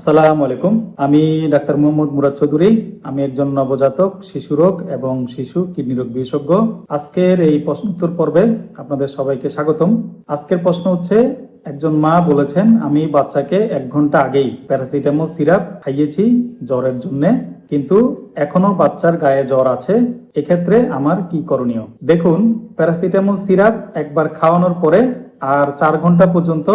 আসসালামু আলাইকুম। আমি ডাক্তার মোহাম্মদ মুরাদ চৌধুরী। আমি একজন নবজাতক, শিশু রোগ এবং শিশু কিডনি রোগ বিশেষজ্ঞ। আজকের এই প্রশ্নোত্তর পর্বে আপনাদের সবাইকে স্বাগতম। আজকের প্রশ্ন হচ্ছে, একজন মা বলেছেন, আমি বাচ্চাকে এক ঘণ্টা আগেই প্যারাসিটামল সিরাপ খাইয়েছি জ্বরের জন্য, কিন্তু এখনও বাচ্চার গায়ে জ্বর আছে, এক্ষেত্রে আমার কি করণীয়? দেখুন, প্যারাসিটামল সিরাপ একবার খাওয়ানোর পরে আর চার ঘণ্টা পর্যন্ত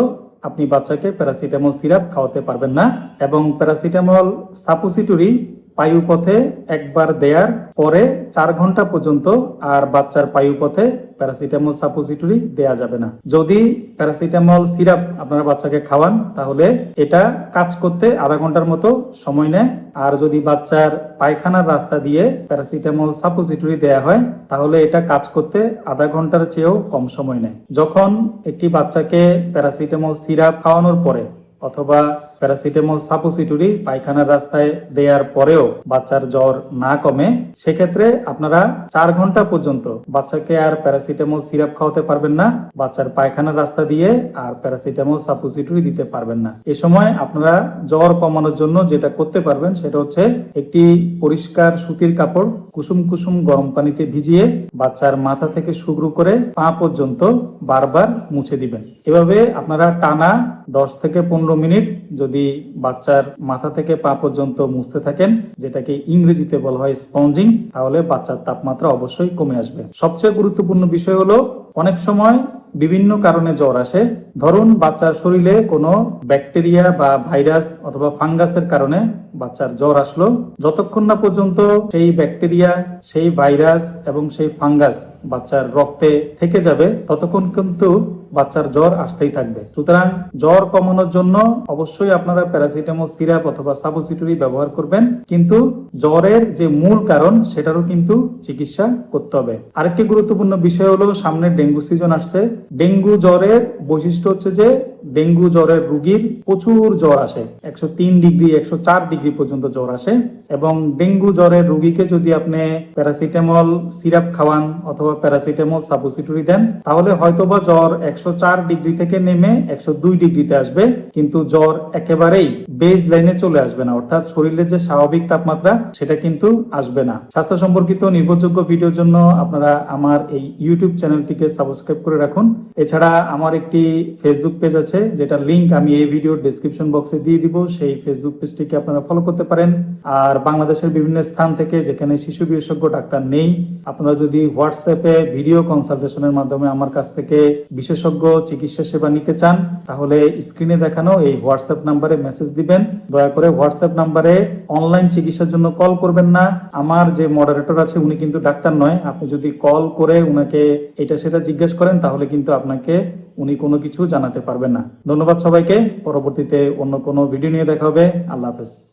আপনি বাচ্চাকে প্যারাসিটামল সিরাপ খাওয়াতে পারবেন না এবং প্যারাসিটামল সাপোসিটরি পায়ুপথে একবার দেয়ার পরে চার ঘণ্টা পর্যন্ত আর বাচ্চার পায়ুপথে প্যারাসিটামল সাপোসিটরি দেয়া যাবে না। যদি প্যারাসিটামল সিরাপ আপনারা বাচ্চাকে খাওয়ান, তাহলে এটা কাজ করতে আধা ঘণ্টার মতো সময় নেয়। আর যদি বাচ্চার পায়খানার রাস্তা দিয়ে প্যারাসিটামল সাপোসিটরি দেয়া হয়, তাহলে এটা কাজ করতে আধা ঘণ্টার চেয়েও কম সময় নেয়। যখন একটি বাচ্চাকে প্যারাসিটামল সিরাপ খাওয়ানোর পরে অথবা প্যারাসিটামল সাপোসিটরি পায়খানার রাস্তায় দেওয়ার পরেও বাচ্চার জ্বর না কমে, সেক্ষেত্রে আপনারা চার ঘণ্টা পর্যন্ত বাচ্চাকে আর প্যারাসিটামল সিরাপ খাওয়াতে পারবেন না, বাচ্চার পায়খানার রাস্তা দিয়ে আর প্যারাসিটামল সাপোসিটরি দিতে পারবেন না। এ সময় আপনারা জ্বর কমানোর জন্য যেটা করতে পারবেন সেটা হচ্ছে একটি পরিষ্কার সুতির কাপড় কুসুম কুসুম গরম পানিতে ভিজিয়ে বাচ্চার মাথা থেকে শুরু করে পা পর্যন্ত বারবার মুছে দিবেন। এভাবে আপনারা টানা দশ থেকে পনেরো মিনিট যদি বাচ্চার মাথা থেকে পা পর্যন্ত মুছতে থাকেন, যেটাকে ইংরেজিতে বলা হয় স্পঞ্জিং, তাহলে বাচ্চার তাপমাত্রা অবশ্যই কমে আসবে। সবচেয়ে গুরুত্বপূর্ণ বিষয় হলো, অনেক সময় বিভিন্ন কারণে জ্বর আসে। ধরুন, বাচ্চার শরীরে কোনো ব্যাকটেরিয়া বা ভাইরাস অথবা ফাঙ্গাসের কারণে বাচ্চার জ্বর আসলো। যতক্ষণ না পর্যন্ত সেই ব্যাকটেরিয়া, সেই ভাইরাস এবং সেই ফাঙ্গাস বাচ্চার রক্তে থেকে যাবে, ততক্ষণ কিন্তু বাচ্চার জ্বর আসতেই থাকবে। সুতরাং জ্বর কমানোর জন্য অবশ্যই আপনারা প্যারাসিটামল সিরাপ অথবা সাপোসিটরি ব্যবহার করবেন। কিন্তু জ্বরের যে মূল কারণ, সেটারও কিন্তু চিকিৎসা করতে হবে। আরেকটি গুরুত্বপূর্ণ বিষয় হলো, সামনে ডেঙ্গু সিজন আসছে। ডেঙ্গু জ্বরের বৈশিষ্ট্য হচ্ছে যে ডেঙ্গু জ্বরের রুগীর প্রচুর জ্বর আসে। একশো তিন ডিগ্রি, একশো চার ডিগ্রি পর্যন্ত জ্বর আসে এবং ডেঙ্গু জ্বরের রুগীকে যদি আপনি প্যারাসিটামল সিরাপ খাওয়ান অথবা প্যারাসিটামল সাপোসিটরি দেন, তাহলে হয়তোবা জ্বর একশো চার ডিগ্রি থেকে নেমে একশো দুই ডিগ্রিতে আসবে। কিন্তু জ্বর একেবারেই বেজ লাইনে চলে আসবে না। অর্থাৎ শরীরের যে স্বাভাবিক তাপমাত্রা, সেটা কিন্তু আসবে না। স্বাস্থ্য সম্পর্কিত নির্ভরযোগ্য ভিডিওর জন্য আপনারা আমার এই ইউটিউব চ্যানেলটিকে সাবস্ক্রাইব করে রাখুন। এছাড়া আমার একটি ফেসবুক পেজ আছে যেটা লিংক আমি এই ভিডিওর ডেসক্রিপশন বক্সে দিয়ে দিব, সেই ফেসবুক পেজটিকে আপনারা ফলো করতে পারেন। আর বাংলাদেশের বিভিন্ন স্থান থেকে যেখানে শিশু বিশেষজ্ঞ ডাক্তার নেই, আপনারা যদি হোয়াটসঅ্যাপে ভিডিও কনসালটেশনের মাধ্যমে আমার কাছ থেকে বিশেষজ্ঞ চিকিৎসা সেবা নিতে চান, তাহলে স্ক্রিনে দেখানো এই হোয়াটসঅ্যাপ নাম্বারে মেসেজ দিবেন। দয়া করে হোয়াটসঅ্যাপ নাম্বারে অনলাইন চিকিৎসার জন্য কল করবেন না। আমার যে মডারেটর আছে, উনি কিন্তু ডাক্তার নয়। আপনি যদি কল করে উনাকে এটা সেটা জিজ্ঞেস করেন, তাহলে কিন্তু আপনাকে উনি কোনো কিছু জানাতে পারবেন না। ধন্যবাদ সবাইকে। পরবর্তীতে অন্য কোনো ভিডিও নিয়ে দেখা হবে। আল্লাহ হাফেজ।